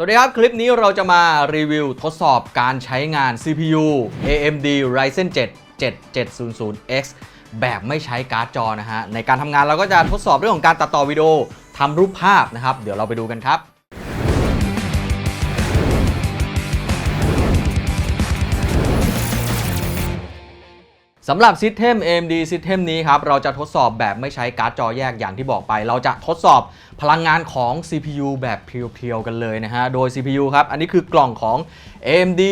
สวัสดีครับ คลิปนี้เราจะมารีวิวทดสอบการใช้งาน CPU AMD Ryzen 7 7700X แบบไม่ใช้การ์ดจอนะฮะ ในการทำงานเราก็จะทดสอบเรื่องของการตัดต่อวิดีโอทำรูปภาพนะครับ เดี๋ยวเราไปดูกันครับ สำหรับ System AMD System นี้ครับ เราจะทดสอบแบบไม่ใช้การ์ดจอแยกอย่างที่บอกไป เราจะทดสอบพลังงานของ CPU แบบเพียวๆ กันเลยนะฮะ โดย CPU ครับ อันนี้คือกล่องของ AMD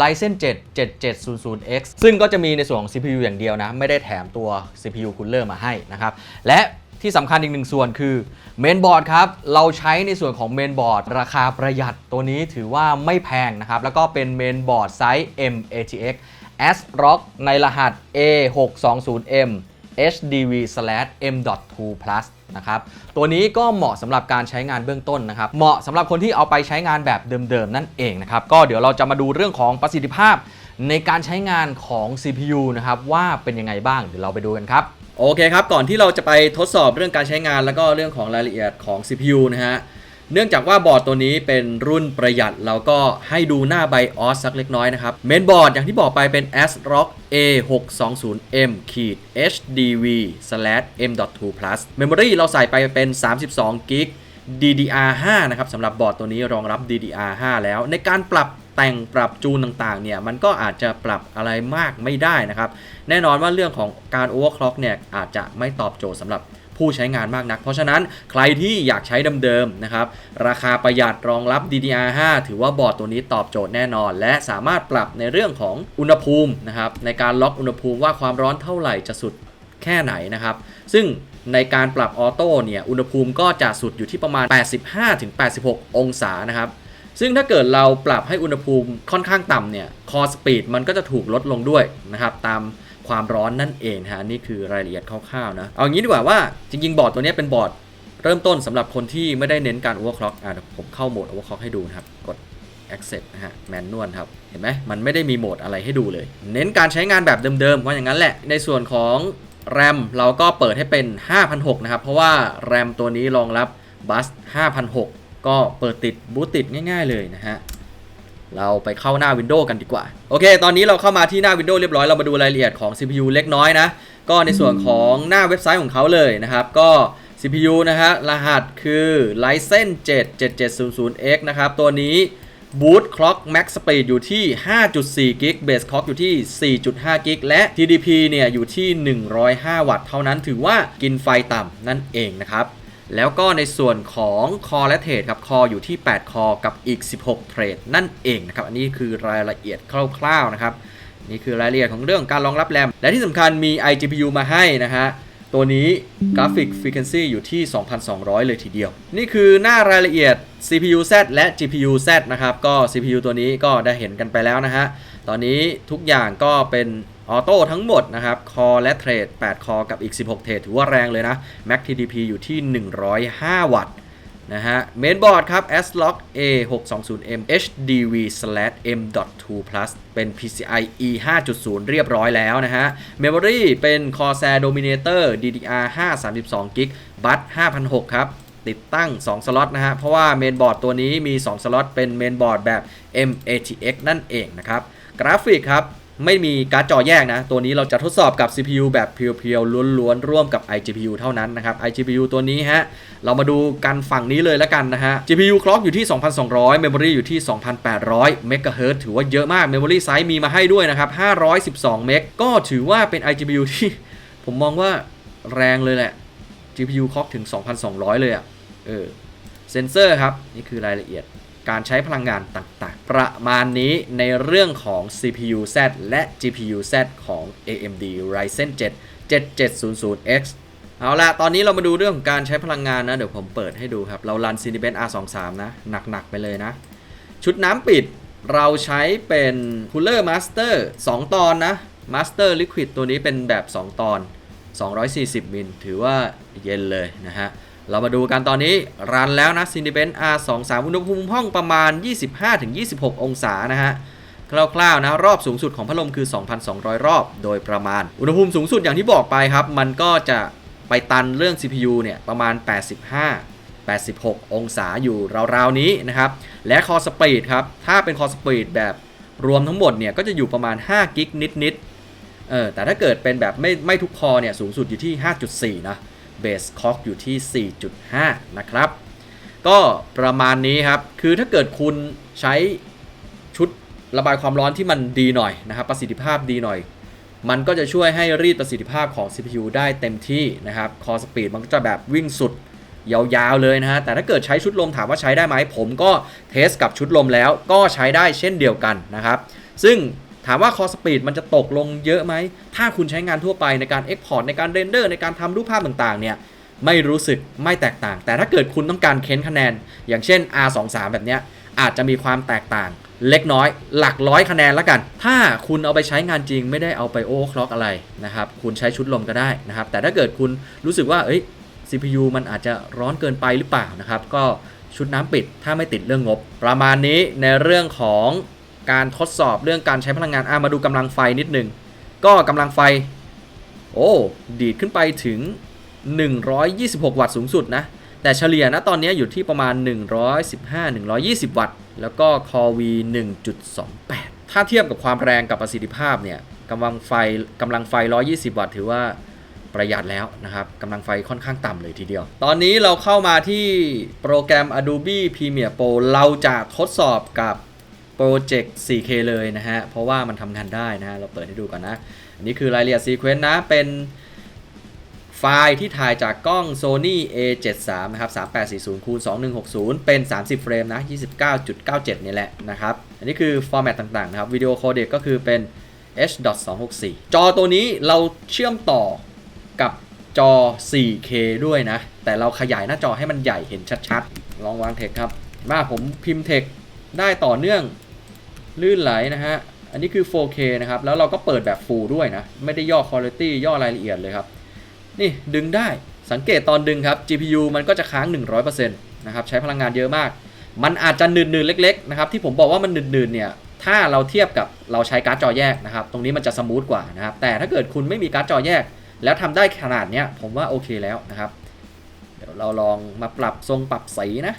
Ryzen 7 7700X ซึ่งก็จะมีในส่วนของ CPU อย่างเดียวนะ ไม่ได้แถมตัว CPU cooler มาให้นะครับ และที่สำคัญอีกหนึ่งส่วนคือเมนบอร์ดครับ เราใช้ในส่วนของเมนบอร์ดราคาประหยัดตัวนี้ถือว่าไม่แพงนะครับ แล้วก็เป็นเมนบอร์ดไซส์ M-ATX s r o c k ในรหัส A620M HDV/M.2 Plus นะครับตัวนี้ก็เหมาะสำหรับการใช้งานเบื้องต้นนะครับ เหมาะสำหรับคนที่เอาไปใช้งานแบบเดิมๆ นั่นเองนะครับ ก็เดี๋ยวเราจะมาดูเรื่องของประสิทธิภาพในการใช้งานของ CPU นะครับว่าเป็นยังไงบ้างเดี๋ยวเราไปดูกันครับ โอเคครับ ก่อนที่เราจะไปทดสอบเรื่องการใช้งานแล้วก็เรื่องของรายละเอียดของ CPU นะฮะ เนื่องจากว่าบอร์ดตัวนี้เป็นรุ่นประหยัดเราก็ให้ดูหน้าไบออสสักเล็กน้อยนะครับ เมนบอร์ดอย่างที่บอกไปเป็น ASRock A620M HDV M.2 Plus Memory เราใส่ไปเป็น32 g b DDR5 นะครับสำหรับบอร์ดตัวนี้รองรับ DDR5 แล้ว ในการปรับแต่งปรับจูนต่างๆเนี่ยมันก็อาจจะปรับอะไรมากไม่ได้นะครับ แน่นอนว่าเรื่องของการ overclock เนี่ยอาจจะไม่ตอบโจทย์สำหรับ ผู้ใช้งานมากนัก เพราะฉะนั้นใครที่อยากใช้เดิมๆนะครับราคาประหยัดรองรับ DDR5 ถือว่าบอร์ดตัวนี้ตอบโจทย์แน่นอน และสามารถปรับในเรื่องของอุณหภูมินะครับในการล็อกอุณหภูมิว่าความร้อนเท่าไหร่จะสุดแค่ไหนนะครับ ซึ่งในการปรับออโต้เนี่ยอุณหภูมิก็จะสุดอยู่ที่ประมาณ 85-86 องศานะครับซึ่งถ้าเกิดเราปรับให้อุณหภูมิค่อนข้างต่ำเนี่ยคอสปีดมันก็จะถูกลดลงด้วยนะครับตาม ความร้อนนั่นเองฮะนี่คือรายละเอียดคร่าวๆนะเอางี้ดีกว่าว่าจริงๆ บอร์ดตัวนี้เป็นบอร์ดเริ่มต้นสำหรับคนที่ไม่ได้เน้นการ overclock อะเดี๋ยวผมเข้าโหมด overclock ให้ดูนะครับ กด accept นะฮะ manual ครับ เห็นไหมมันไม่ได้มีโหมดอะไรให้ดูเลย เน้นการใช้งานแบบเดิมๆเพราอย่างนั้นแหละ ในส่วนของ RAM เราก็เปิดให้เป็น 5,600 นะครับ เพราะว่า RAM ตัวนี้รองรับบัส5,600 ก็เปิดติดบูตติดง่ายๆเลยนะฮะ เราไปเข้าหน้า Windows กันดีกว่า โอเค ตอนนี้เราเข้ามาที่หน้า Windows เรียบร้อย เรามาดูรายละเอียดของ CPU เล็กน้อยนะ ก็ในส่วนของหน้าเว็บไซต์ของเขาเลยนะครับ ก็ CPU นะฮะ รหัสคือ Ryzen 7 7700X นะครับ ตัวนี้ Boot Clock Max Speed อยู่ที่ 5.4 g b Base Clock อยู่ที่ 4.5 g และ TDP เนี่ย อยู่ที่ 105 วัตต์ เท่านั้น ถือว่ากินไฟต่ำนั่นเองนะครับ แล้วก็ในส่วนของคอและเทรดครับคออยู่ที่ 8 คอกับอีก 16 เทรดนั่นเองนะครับอันนี้คือรายละเอียดคร่าวๆนะครับนี่คือรายละเอียดของเรื่องการรองรับแรม และที่สำคัญมี iGPU มาให้นะฮะ ตัวนี้กราฟิก Frequency อยู่ที่ 2,200 เลยทีเดียว นี่คือหน้ารายละเอียด CPU Z และ GPU Z นะครับ ก็ CPU ตัวนี้ก็ได้เห็นกันไปแล้วนะฮะ ตอนนี้ทุกอย่างก็เป็น ออโต้ทั้งหมดนะครับ คอและเทรด 8 คอกับอีก 16 เทรดถือว่าแรงเลยนะ Max TDP อยู่ที่ 105 วัตต์นะฮะ เมนบอร์ดครับ ASRock A620M HDV/M.2 Plus เป็น PCI E 5.0 เรียบร้อยแล้วนะฮะ Memory เป็น Corsair Dominator DDR5 32 g b บัต5,006ครับ ติดตั้ง 2 สล็อตนะฮะ เพราะว่าเมนบอร์ดตัวนี้มี 2 สล็อตเป็นเมนบอร์ดแบบ M-ATX นั่นเองนะครับ กราฟิกครับ ไม่มีการ์ดจอแยกนะ ตัวนี้เราจะทดสอบกับ CPU แบบเพียวๆล้วนๆร่วมกับ iGPU เท่านั้นนะครับ iGPU ตัวนี้ฮะ เรามาดูกันฝั่งนี้เลยแล้วกันนะฮะ GPU clock อยู่ที่ 2,200 Memory อยู่ที่ 2,800 MHz ถือว่าเยอะมาก Memory size มีมาให้ด้วยนะครับ 512 เมกก็ถือว่าเป็น iGPU ที่ผมมองว่าแรงเลยแหละ GPU clock ถึง 2,200 เลยอะ่ะ เออ เซนเซอร์ครับ นี่คือรายละเอียด การใช้พลังงานต่างๆ ประมาณนี้ในเรื่องของ CPU Z และ GPU Z ของ AMD Ryzen 7 7700X เอาละตอนนี้เรามาดูเรื่องของการใช้พลังงานนะ เดี๋ยวผมเปิดให้ดูครับ เรารัน Cinebench R23 นะ หนัก ๆ ไปเลยนะ ชุดน้ำปิดเราใช้เป็น Cooler Master 2 ตอนนะ Master Liquid ตัวนี้เป็นแบบ 2 ตอน 240 มิล ถือว่าเย็นเลยนะฮะ เรามาดูกันตอนนี้รันแล้วนะ Cinebench R23 อุณหภูมิห้องประมาณ 25-26 องศานะฮะคร่าวๆนะรอบสูงสุดของพัดลมคือ 2,200 รอบโดยประมาณ อุณหภูมิสูงสุดอย่างที่บอกไปครับ มันก็จะไปตันเรื่อง CPU เนี่ยประมาณ 85 86 องศาอยู่ราวๆนี้นะครับ และคอสปีดครับ ถ้าเป็นคอสปีดแบบรวมทั้งหมดเนี่ยก็จะอยู่ประมาณ5กิกนิดๆ เออแต่ถ้าเกิดเป็นแบบไม่ไม่ทุกคอเนี่ยสูงสุดอยู่ที่ 5.4 นะเบสคอกอยู่ที่ 4.5 นะครับ ก็ประมาณนี้ครับ คือถ้าเกิดคุณใช้ชุดระบายความร้อนที่มันดีหน่อยนะครับ ประสิทธิภาพดีหน่อย มันก็จะช่วยให้รีดประสิทธิภาพของ CPU ได้เต็มที่นะครับคอสปีดมันก็จะแบบวิ่งสุดยาวๆเลยนะฮะ แต่ถ้าเกิดใช้ชุดลมถามว่าใช้ได้ไหม ผมก็เทสกับชุดลมแล้วก็ใช้ได้เช่นเดียวกันนะครับ ซึ่ง ถามว่าคอสปีดมันจะตกลงเยอะไหม ถ้าคุณใช้งานทั่วไปในการ Export ในการเรนเดอร์ในการทำรูปภาพต่างๆเนี่ยไม่รู้สึกไม่แตกต่าง แต่ถ้าเกิดคุณต้องการเค้นคะแนน อย่างเช่น R23 แบบเนี้ยอาจจะมีความแตกต่างเล็กน้อย หลักร้อยคะแนนแล้วกัน ถ้าคุณเอาไปใช้งานจริงไม่ได้เอาไปโอเวอร์คล็อกอะไรนะครับ คุณใช้ชุดลมก็ได้นะครับ แต่ถ้าเกิดคุณรู้สึกว่าเอ้ย CPU มันอาจจะร้อนเกินไปหรือเปล่านะครับ ก็ชุดน้ำปิดถ้าไม่ติดเรื่องงบ ประมาณนี้ในเรื่องของ การทดสอบเรื่องการใช้พลังงานอะมาดูกำลังไฟนิดหนึ่งก็กำลังไฟ โอ้ดีดขึ้นไปถึง 126 วัตต์สูงสุดนะ แต่เฉลี่ยนะตอนนี้อยู่ที่ประมาณ 115-120 วัตต์ แล้วก็ Core V 1.28 ถ้าเทียบกับความแรงกับประสิทธิภาพเนี่ยกำลังไฟกำลังไฟ 120 วัตต์ถือว่าประหยัดแล้วนะครับกำลังไฟค่อนข้างต่ำเลยทีเดียว ตอนนี้เราเข้ามาที่โปรแกรม Adobe Premiere Pro เราจะทดสอบกับ โปรเจกต์ 4K เลยนะฮะ เพราะว่ามันทำงานได้นะฮะ เราเปิดให้ดูกันนะ อันนี้คือรายละเอียดซีเควนต์นะ เป็นไฟล์ที่ถ่ายจากกล้อง Sony A73 นะครับ 3840คูณ2160 เป็น 30 เฟรมนะ 29.97 นี่แหละนะครับ อันนี้คือฟอร์แมตต่างๆ นะครับวิดีโอโคเดกก็คือเป็น H.264 จอตัวนี้เราเชื่อมต่อกับจอ 4K ด้วยนะ แต่เราขยายหน้าจอให้มันใหญ่เห็นชัดๆ ลองวางเทคครับ มาผมพิมพ์เทคได้ต่อเนื่อง ลื่นไหลนะฮะ อันนี้คือ 4K นะครับ แล้วเราก็เปิดแบบ Full ด้วยนะ ไม่ได้ย่อ Quality ย่อรายละเอียดเลยครับ นี่ดึงได้ สังเกตตอนดึงครับ GPU มันก็จะค้าง 100%นะครับ ใช้พลังงานเยอะมาก มันอาจจะหนืดๆเล็กๆนะครับ ที่ผมบอกว่ามันหนืดๆเนี่ย ถ้าเราเทียบกับเราใช้การ์ดจอแยกนะครับ ตรงนี้มันจะสมูทกว่านะครับ แต่ถ้าเกิดคุณไม่มีการ์ดจอแยก แล้วทำได้ขนาดเนี้ย ผมว่าโอเคแล้วนะครับ เดี๋ยวเราลองมาปรับทรงปรับสีนะ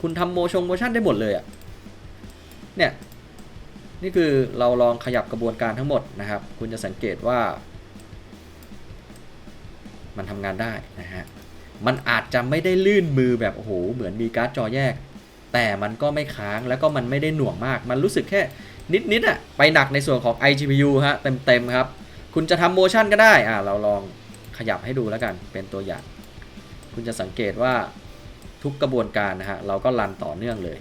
คุณทำโมชงโมชั่นได้หมดเลยอะ เนี่ยนี่คือเราลองขยับกระบวนการทั้งหมดนะครับ คุณจะสังเกตว่า มันทำงานได้นะฮะมันอาจจะไม่ได้ลื่นมือแบบโอ้โหเหมือนมีการ์ดจอแยก แต่มันก็ไม่ค้างแล้วก็มันไม่ได้หน่วงมาก มันรู้สึกแค่นิดๆอะไปหนักในส่วนของ iGPU ฮะเต็มๆครับ คุณจะทำโมชั่นก็ได้อ่าเราลองขยับให้ดูแล้วกันเป็นตัวอย่าง คุณจะสังเกตว่าทุกกระบวนการนะฮะเราก็รันต่อเนื่องเลย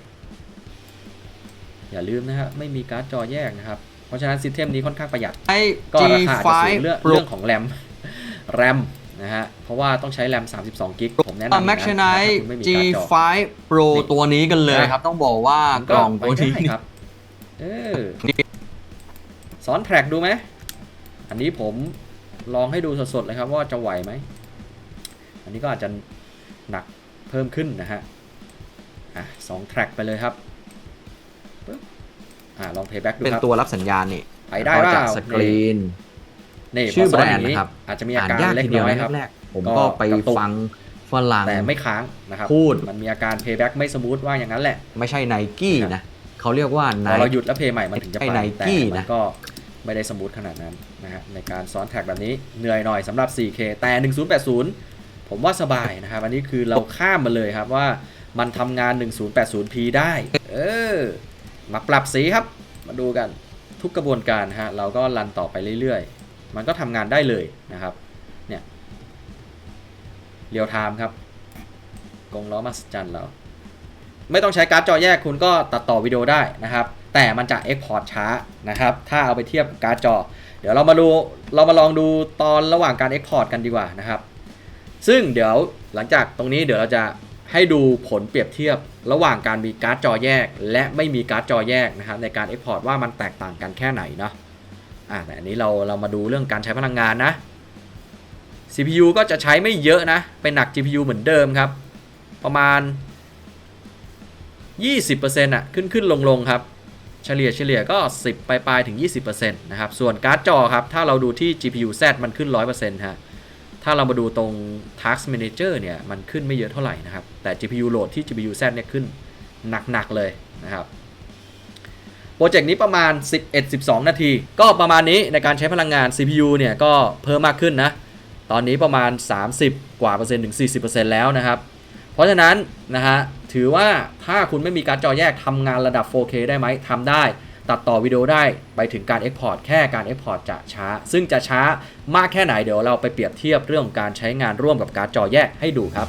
อย่าลืมนะฮะไม่มีการ์ดจอแยกนะครับ เพราะฉะนั้นซิสเต็มนี้ค่อนข้างประหยัดใช้ก็ราคาอาจจะสูง G5 เรื่อง Pro เรื่องของแรมแรมนะฮะ เพราะว่าต้องใใช้แรม 32 กิก ผมแนะนำอย่างแม็กนั้นชนะไนถ้าคุณไม่มีการ์ดจอ G5 Pro นี่ตัวนี้กันเลยนะครับ ต้องบอกว่ากล่องตัวนี้ไปได้ครับเออสอนแทร็กดูไหม อันนี้ผมลองให้ดูสดๆเลยครับว่าจะไหวไหม อันนี้ก็อาจจะหนักเพิ่มขึ้นนะฮะ อะสองแทร็กไปเลยครับปึ๊บ อะลองเพย์แบ็กดูเป็นครับตัวรับสัญญาณนี่ไปได้แล้วก็เปจาล่ากสกรีนนี่ชื่อพซ้แบรนด์ย่างนะครับอาจจะมีอาอ่านการยากเล็กทีเดียวน้อยครับแรกๆผมก็ก็ไปกระตุกฟังฝรั่งแต่ไม่ค้างนะครับพูดมันมีอาการเพย์แบ็กไม่สมูทว่าอย่างนั้นแหละ ไม่ใช่ไนกี้นะเขาเรียกว่าไนพอเราหยุดแล้วเพย์ใหม่มันถึงจะไปไอ้ Nike แต่มันะก็ไม่ได้สมูทขนาดนั้นนะฮะในการซ้อนแท็กแบบนี้เหนื่อยหน่อยสำหรับ 4K แต่ 1080 ผมว่าสบายนะครับ อันนี้คือเราข้ามมาเลยครับว่ามันทำงาน 1080p ได้ เออ มาปรับสีครับ มาดูกันทุกกระบวนการฮะเราก็รันต่อไปเรื่อยๆ มันก็ทำงานได้เลยนะครับเนี่ยเรียวไทม์ครับกงล้อมาสจันเราไม่ต้องใช้การ์ดจอแยกคุณก็ตัดต่อวิดีโอได้นะครับ แต่มันจะ Export ช้านะครับ ถ้าเอาไปเทียบกับการ์ดจอ เดี๋ยวเรามาดูเรามาลองดูตอนระหว่างการ Export กันดีกว่านะครับ ซึ่งเดี๋ยวหลังจากตรงนี้เดี๋ยวเราจะ ให้ดูผลเปรียบเทียบระหว่างการมีการ์ดจอแยก และไม่มีการ์ดจอแยกนะครับในการ Export ว่ามันแตกต่างกันแค่ไหนเนาะอ่าแต่อันนี้เราเรามาดูเรื่องการใช้พลังงานนะ CPU ก็จะใช้ไม่เยอะนะ เป็นหนัก GPU เหมือนเดิมครับ ประมาณ 20%อะขึ้นขึ้นลงลงครับ เฉลี่ยเฉลี่ยก็ 10 ปลายปลายถึง 20%นะครับ ส่วนการ์ดจอครับ ถ้าเราดูที่ GPU Z มันขึ้น 100%ฮะ ถ้าเรามาดูตรง Task Manager เนี่ย มันขึ้นไม่เยอะเท่าไหร่นะครับ แต่ GPU load ที่ GPU Z เนี่ยขึ้นหนัก ๆ เลยนะครับ โปรเจกต์นี้ประมาณ 11-12 นาที ก็ประมาณนี้ในการใช้พลังงาน CPU เนี่ยก็เพิ่มมากขึ้นนะ ตอนนี้ประมาณ 30 กว่าเปอร์เซ็นต์ถึง 40%แล้วนะครับ เพราะฉะนั้นนะฮะ ถือว่าถ้าคุณไม่มีการดจอแยกทำงานระดับ 4K ได้ไหมทำได้ ตัดต่อวิดีโอได้ไปถึงการ Export แค่การ Export จะช้า ซึ่งจะช้ามากแค่ไหนเดี๋ยวเราไปเปรียบเทียบเรื่องของการใช้งานร่วมกับการดจอแยกให้ดูครับ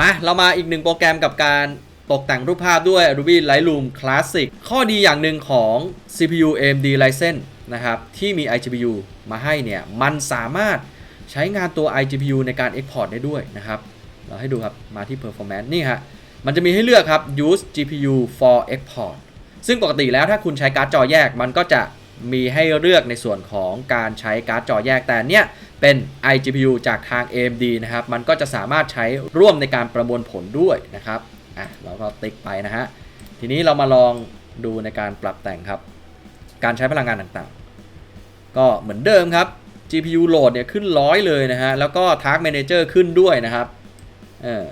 มาเรามาอีกหนึ่งโปรแกรมกับการตกแต่งรูปภาพด้วย Adobe Lightroom Classic ข้อดีอย่างหนึ่งของ CPU AMD Ryzen นะครับ ที่มี iGPU มาให้เนี่ย มันสามารถ ใช้งานตัว iGPU ในการ Export ได้ด้วยนะครับ เราให้ดูครับ มาที่ Performance นี่ฮะ มันจะมีให้เลือกครับ Use GPU for Export ซึ่งปกติแล้วถ้าคุณใช้การ์ดจอแยก มันก็จะมีให้เลือกในส่วนของการใช้การ์ดจอแยก แต่เนี่ยเป็น iGPU จากทาง AMD นะครับ มันก็จะสามารถใช้ร่วมในการประมวลผลด้วยนะครับ อะ เราก็ติ๊กไปนะฮะ ทีนี้เรามาลองดูในการปรับแต่งครับ การใช้พลังงานต่างๆ ก็เหมือนเดิมครับ GPU load เนี่ยขึ้นร้อยเลยนะฮะ แล้วก็ Task Manager ขึ้นด้วยนะครับเออ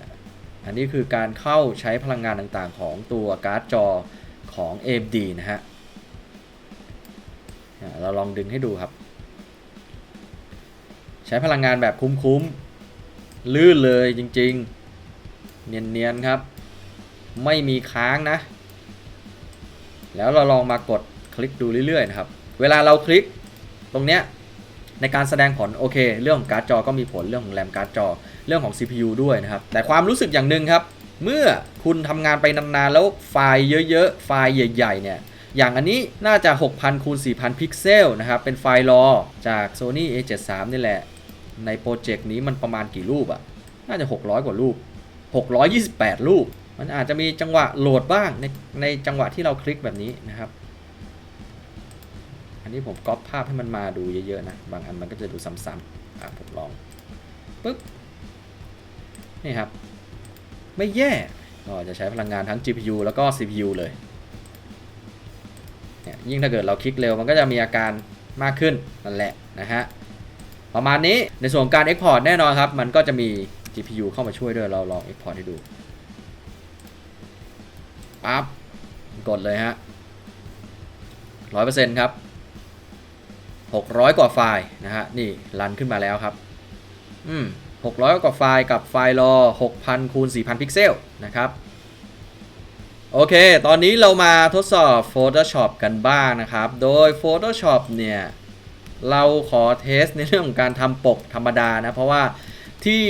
อันนี้คือการเข้าใช้พลังงานต่างๆ ของตัวการ์ดจอของ AMD นะฮะอะเราลองดึงให้ดูครับ ใช้พลังงานแบบคุ้มๆ ลื่นเลยจริงๆ เนียนๆ ครับ ไม่มีค้างนะ แล้วเราลองมากดคลิกดูเรื่อยๆ นะครับ เวลาเราคลิกตรงเนี้ย ในการแสดงผลโอเค เรื่องของการ์ดจอก็มีผลเรื่องของแรมการ์ดจอ เรื่องของ CPU ด้วยนะครับ แต่ความรู้สึกอย่างหนึ่งครับ เมื่อคุณทำงานไปนานๆแล้วไฟล์เยอะๆ ไฟล์ใหญ่ๆเนี่ยอย่างอันนี้น่าจะ 6,000คูณ4,000 พิกเซลนะครับ เป็นไฟล์รอจาก Sony A73 นี่แหละ ในโปรเจกต์นี้มันประมาณกี่รูปอะน่าจะ 600 กว่ารูป 628 รูป มันอาจจะมีจังหวะโหลดบ้างในในจังหวะที่เราคลิกแบบนี้นะครับ นนี้ผมก๊อปภาพให้มันมาดูเยอะๆนะ บางอันมันก็จะดูซ้ำๆอะผมลองปึ๊บ นี่ครับ ไม่แย่ก็จะใช้พลังงานทั้ง GPU แล้วก็ CPU เลยเนี่ยยิ่งถ้าเกิดเราคลิกเร็วมันก็จะมีอาการมากขึ้นนั่นแหละนะฮะ ประมาณนี้ในส่วนการ Export แน่นอนครับ มันก็จะมี GPU เข้ามาช่วยด้วยเราลอง Export ให้ดูปั๊บกดเลยฮะร้อยเปอร์เซ็นต์ครับ หกร้อยกว่าไฟล์นะฮะนี่รันขึ้นมาแล้วครับ อืมหกร้อยกว่าไฟล์กับไฟล์รอหกพันคูณสี่พันพิกเซลนะครับ โอเค ตอนนี้เรามาทดสอบ Photoshop กันบ้างนะครับ โดย Photoshop เนี่ย เราขอเทสในเรื่องของการทำปกธรรมดานะ เพราะว่าที่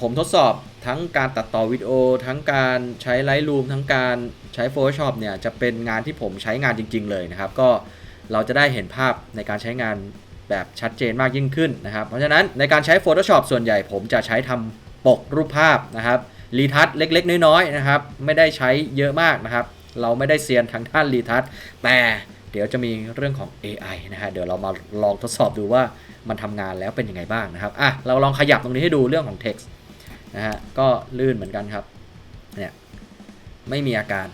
ผมทดสอบทั้งการตัดต่อวิดีโอ ทั้งการใช้ Lightroom ทั้งการใช้ Photoshop เนี่ย จะเป็นงานที่ผมใช้งานจริง ๆ เลยนะครับ ก็ เราจะได้เห็นภาพในการใช้งานแบบชัดเจนมากยิ่งขึ้นนะครับ เพราะฉะนั้นในการใช้ Photoshop ส่วนใหญ่ผมจะใช้ทำปกรูปภาพนะครับรีทัชเล็กๆ น้อยๆนะครับ ไม่ได้ใช้เยอะมากนะครับ เราไม่ได้เซียนทางด้านรีทัชแต่เดี๋ยวจะมีเรื่องของ AI นะฮะเดี๋ยวเรามาลองทดสอบดูว่ามันทำงานแล้วเป็นยังไงบ้างนะครับอะเราลองขยับตรงนี้ให้ดูเรื่องของ text นะฮะก็ลื่นเหมือนกันครับเนี่ยไม่มีอาการ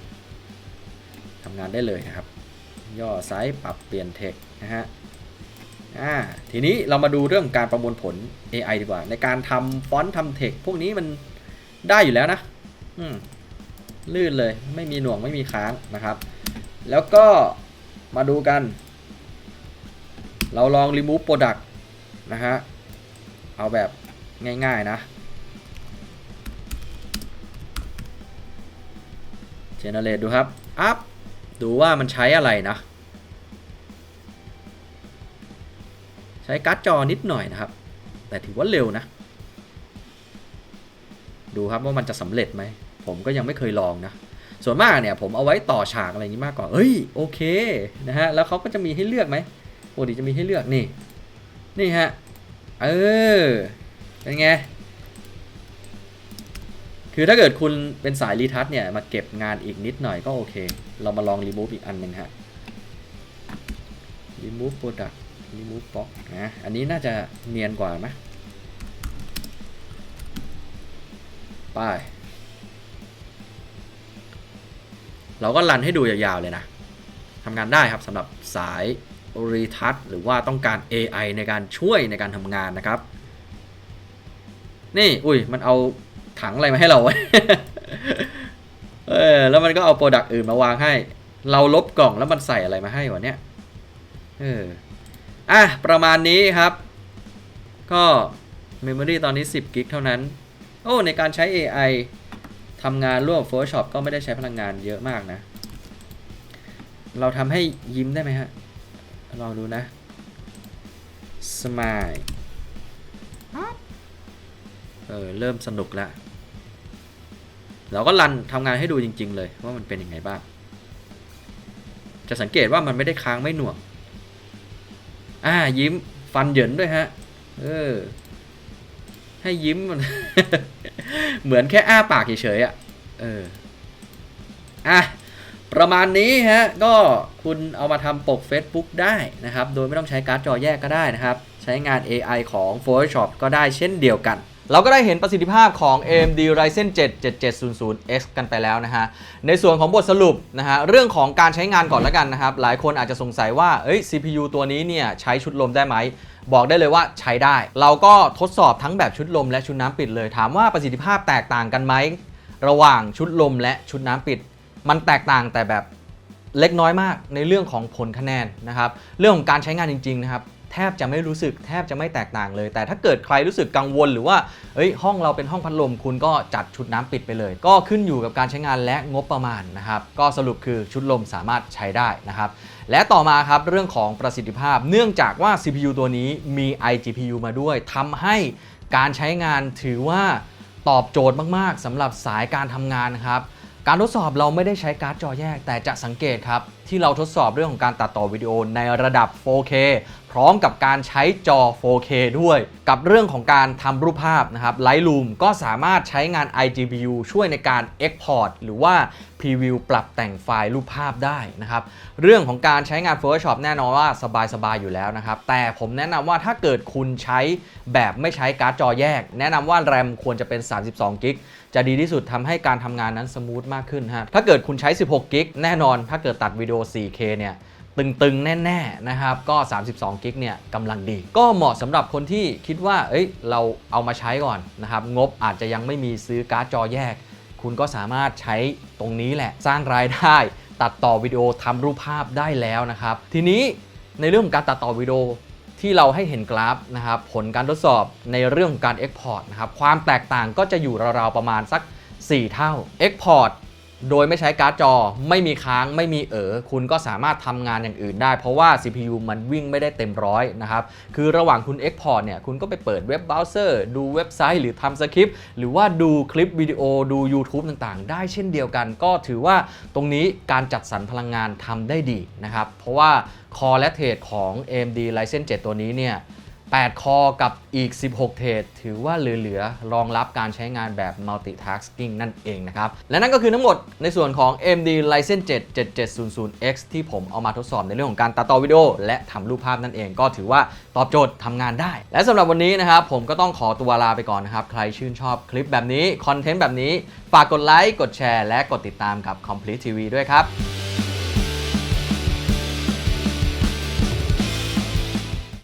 ทำงานได้เลยนะครับ ย่อไซส์ปรับเปลี่ยน text นะฮะอ่าทีนี้เรามาดูเรื่องการประมวลผล AI ดีกว่า ในการทำฟอนต์ทำ text พวกนี้มันได้อยู่แล้วนะอืมลื่นเลยไม่มีหน่วงไม่มีค้างนะครับ แล้วก็มาดูกัน เราลอง remove product นะฮะ เอาแบบง่าย ๆ นะ generate ดูครับอัพ ดูว่ามันใช้อะไรนะ ใช้การ์ดจอนิดหน่อยนะครับ แต่ถือว่าเร็วนะ ดูครับว่ามันจะสำเร็จไหม ผมก็ยังไม่เคยลองนะ ส่วนมากเนี่ยผมเอาไว้ต่อฉากอะไรอย่างนี้มากกว่าเอ้ยโอเคนะฮะ แล้วเขาก็จะมีให้เลือกไหมปกติจะมีให้เลือกนี่ นี่ฮะ เออ เป็นไง คือถ้าเกิดคุณเป็นสายรีทัชเนี่ยมาเก็บงานอีกนิดหน่อยก็โอเค เรามาลองรีมูฟอีกอันหนึ่งฮะรีมูฟโปรดักต์รีมูฟบ็อกนะอันนี้น่าจะเนียนกว่าไหมไปเราก็รันให้ดูยาวๆเลยนะทำงานได้ครับสำหรับสายรีทัชหรือว่าต้องการ AI ในการช่วยในการทำงานนะครับ นี่ อุ้ย มันเอา ถังอะไรมาให้เราเออแล้วมันก็เอาโปรดักต์อื่นมาวางให้ เราลบกล่องแล้วมันใส่อะไรมาให้วะเนี่ยเอออะประมาณนี้ครับ ก็ Memory ตอนนี้ 10กิกเท่านั้น โอ้ในการใช้ AI ทำงานร่วม Photoshop ก็ไม่ได้ใช้พลังงานเยอะมากนะ เราทำให้ยิ้มได้ไหมฮะ ลองดูนะ Smile เออ เริ่มสนุกแล้ว เราก็รันทำงานให้ดูจริง ๆ เลยว่ามันเป็นยังไงบ้าง จะสังเกตว่ามันไม่ได้ค้างไม่หน่วง อ่ายิ้มฟันเหยินด้วยฮะ เออ ให้ยิ้มมัน เหมือนแค่อ้าปากเฉยๆอะ เออ อะประมาณนี้ฮะ ก็คุณเอามาทำปก Facebook ได้นะครับ โดยไม่ต้องใช้การ์ดจอแยกก็ได้นะครับ ใช้งาน AI ของ Photoshop ก็ได้เช่นเดียวกัน เราก็ได้เห็นประสิทธิภาพของ AMD Ryzen 7 7700X กันไปแล้วนะฮะ ในส่วนของบทสรุปนะฮะ เรื่องของการใช้งานก่อนแล้วกันนะครับ หลายคนอาจจะสงสัยว่า เอ้ย CPU ตัวนี้เนี่ยใช้ชุดลมได้ไหม บอกได้เลยว่าใช้ได้ เราก็ทดสอบทั้งแบบชุดลมและชุดน้ำปิดเลย ถามว่าประสิทธิภาพแตกต่างกันไหม ระหว่างชุดลมและชุดน้ำปิด มันแตกต่างแต่แบบเล็กน้อยมากในเรื่องของผลคะแนนนะครับ เรื่องของการใช้งานจริงๆนะครับ แทบจะไม่รู้สึกแทบจะไม่แตกต่างเลย แต่ถ้าเกิดใครรู้สึกกังวลหรือว่าเอ้ยห้องเราเป็นห้องพัดลมคุณก็จัดชุดน้ำปิดไปเลย ก็ขึ้นอยู่กับการใช้งานและงบประมาณนะครับก็สรุปคือชุดลมสามารถใช้ได้นะครับและต่อมาครับเรื่องของประสิทธิภาพ เนื่องจากว่า CPU ตัวนี้มี iGPU มาด้วยทำให้การใช้งานถือว่าตอบโจทย์มาก ๆสำหรับสายการทำงานครับ การทดสอบเราไม่ได้ใช้การ์ดจอแยก แต่จะสังเกตครับ ที่เราทดสอบเรื่องของการตัดต่อวิดีโอในระดับ 4K พร้อมกับการใช้จอ 4K ด้วย กับเรื่องของการทำรูปภาพนะครับ Lightroom ก็สามารถใช้งาน iGPU ช่วยในการ Export หรือว่า Preview ปรับแต่งไฟล์รูปภาพได้นะครับ เรื่องของการใช้งาน Photoshop แน่นอนว่าสบายๆอยู่แล้วนะครับ แต่ผมแนะนำว่าถ้าเกิดคุณใช้แบบไม่ใช้การ์ดจอแยก แนะนำว่า RAM ควรจะเป็น 32กิก จะดีที่สุดทำให้การทำงานนั้นสมูทมากขึ้นฮะถ้าเกิดคุณใช้ 16 กิกแน่นอน ถ้าเกิดตัดวิดีโอ 4K เนี่ยตึง ๆ แน่ ๆ นะครับ ก็ 32 กิกเนี่ยกำลังดี ก็เหมาะสำหรับคนที่คิดว่า เอ้ย เราเอามาใช้ก่อนนะครับ งบอาจจะยังไม่มีซื้อการ์ดจอแยก คุณก็สามารถใช้ตรงนี้แหละ สร้างรายได้ ตัดต่อวิดีโอทำรูปภาพได้แล้วนะครับ ทีนี้ในเรื่องของการตัดต่อวิดีโอ ที่เราให้เห็นกราฟนะครับผลการทดสอบในเรื่องของการ Export นะครับความแตกต่างก็จะอยู่ราวๆประมาณสัก 4 เท่า Export โดยไม่ใช้การ์ดจอ ไม่มีค้างไม่มีเออคุณก็สามารถทำงานอย่างอื่นได้ เพราะว่า CPU มันวิ่งไม่ได้เต็มร้อยนะครับ คือระหว่างคุณ Export เนี่ย คุณก็ไปเปิดเว็บเบราว์เซอร์ ดูเว็บไซต์หรือทำสคริปต์ หรือว่าดูคลิปวิดีโอดู YouTube ต่างๆ ได้เช่นเดียวกัน ก็ถือว่าตรงนี้การจัดสรรพลังงานทำได้ดีนะครับ เพราะว่าคอและเทรดของ AMD Ryzen 7 ตัวนี้เนี่ย 8 คอกับอีก 16 เทรดถือว่าเหลือๆ รองรับการใช้งานแบบ multitasking นั่นเองนะครับ และนั่นก็คือทั้งหมดในส่วนของ AMD Ryzen 7 7700X ที่ผมเอามาทดสอบในเรื่องของการตัดต่อวิดีโอ และทำรูปภาพนั่นเองก็ถือว่าตอบโจทย์ทำงานได้ และสำหรับวันนี้นะครับ ผมก็ต้องขอตัวลาไปก่อนนะครับ ใครชื่นชอบคลิปแบบนี้ คอนเทนต์แบบนี้ ฝากกดไลค์กดแชร์และกดติดตามกับ Complete TV ด้วยครับ